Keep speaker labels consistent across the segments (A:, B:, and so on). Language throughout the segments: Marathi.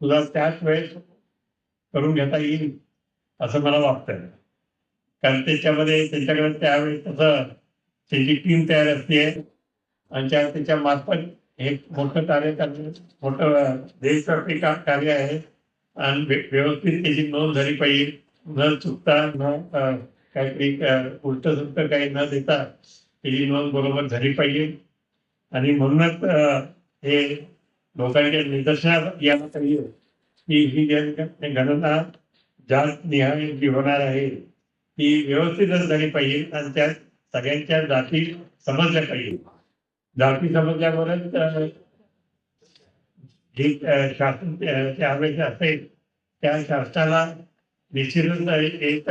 A: तुला त्याच वेळेस करून घेता येईल असं मला वाटतं कारण त्याच्यामध्ये त्यांच्याकडे त्यावेळेस तसं त्याची टीम तयार असते. आणि त्या त्याच्या मार्फत हे मोठं कार्य मोठं देशव्यापी कार्य आहे. आणि व्यवस्थित त्याची नोंद झाली पाहिजे. न चुकता न काहीतरी उलट सुलट काही न देता त्याची नोंद बरोबर झाली पाहिजे. आणि म्हणूनच हे लोकांच्या निदर्शनात यायला पाहिजे की ही जी गणना जात निहाय जी होणार आहे ती व्यवस्थितच झाली पाहिजे आणि त्यात सगळ्यांच्या जाती समजल्या पाहिजे. जाती समजल्यावरच जी शासन त्यावेळेस असेल त्या शासनाला निश्चितच एक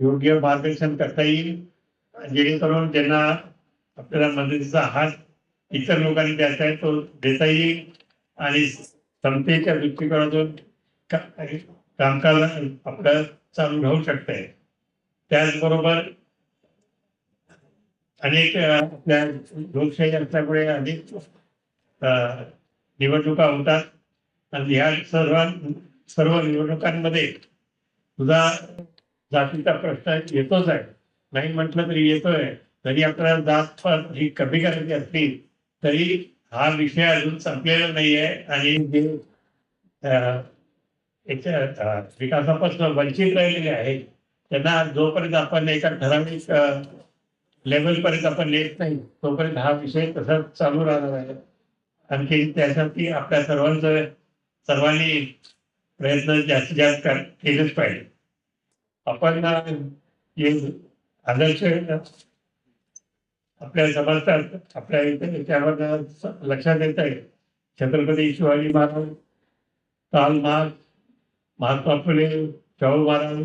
A: योग्य मार्गदर्शन करता येईल. जेणेकरून त्यांना आपल्याला मदतीचा हात इतर लोकांनी द्यायचा आहे तो देता येईल आणि क्षमतेच्या दृष्टिकोनातून कामकाज आपलं चालू राहू शकतंय. त्याचबरोबर अनेक आपल्या लोकशाही असल्यामुळे अनेक निवडणुका होतात. आणि ह्या सर्व सर्व निवडणुकांमध्ये सुद्धा जातीचा प्रश्न येतोच आहे. नाही म्हटलं तरी येतोय. जरी आपल्याला जात फार ही कमी करायची असली तरी हा विषय अजून संपलेला नाही आहे आणि जे याच्या विकासापासून वंचित राहिलेले आहेत त्यांना जोपर्यंत आपण एका ठराविक लेवल पर्यंत आपण नेत नाही तोपर्यंत हा विषय तसाच चालू राहणार आहे. आणखी त्यासाठी आपल्या सर्वांचं सर्वांनी प्रयत्न जास्तीत जास्त केलेच पाहिजे. आपण जे आदर्श आपल्या समजतात आपल्या इथे याच्यावर लक्षात येत आहे. छत्रपती शिवाजी महाराज काल महाग महात्मा फुले शाहू महाराज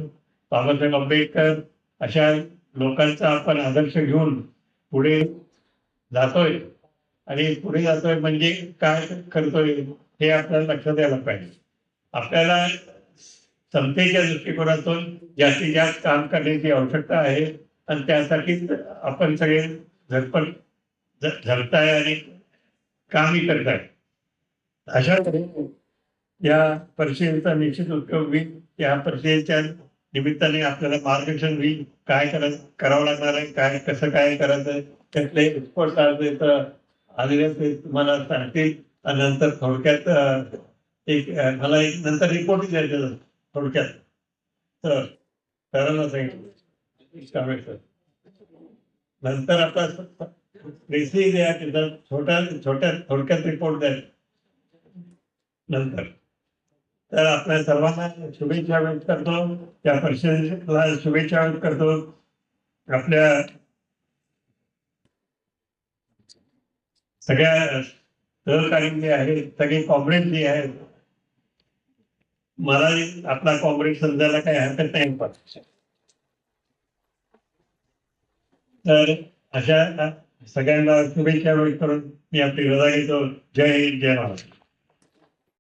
A: बाबासाहेब आंबेडकर अशा लोकांचा आपण आदर्श घेऊन पुढे जातोय. आणि पुढे जातोय म्हणजे काय करतोय हे आपल्याला लक्षात यायला पाहिजे. आपल्याला समतेच्या दृष्टिकोनातून जास्तीत जास्त काम करण्याची आवश्यकता आहे. आणि त्यासाठीच आपण सगळे झटपट झ- झटताय आणि कामही करताय अशा तऱ्हेने या परिषदेचा निश्चित उपयोग होईल. या परिषदेच्या निमित्ताने आपल्याला मार्गदर्शन होईल. काय करा करावं लागणार आहे काय कसं काय करायचं त्यातले एक्सपर्ट तर आलेले ते तुम्हाला सांगतील. आणि नंतर थोडक्यात एक मला एक नंतर रिपोर्ट द्यायचं थोडक्यात. तर सरांना सांगितलं नंतर आता प्रेसही द्या तिथं छोट्या छोट्या थोडक्यात रिपोर्ट द्या नंतर। तर आपल्या सर्वांना शुभेच्छा व्यक्त करतो त्या परिषदेला शुभेच्छा व्यक्त करतो आपल्या सगळ्या सहकारी जे आहेत, सगळे कॉम्रेड जे आहेत, मला आपला कॉम्रेड समजायला काही हरकत नाही. पण तर अशा सगळ्यांना शुभेच्छा करून मी आपली हृदयाचं जय हिंद जय महाराष्ट्र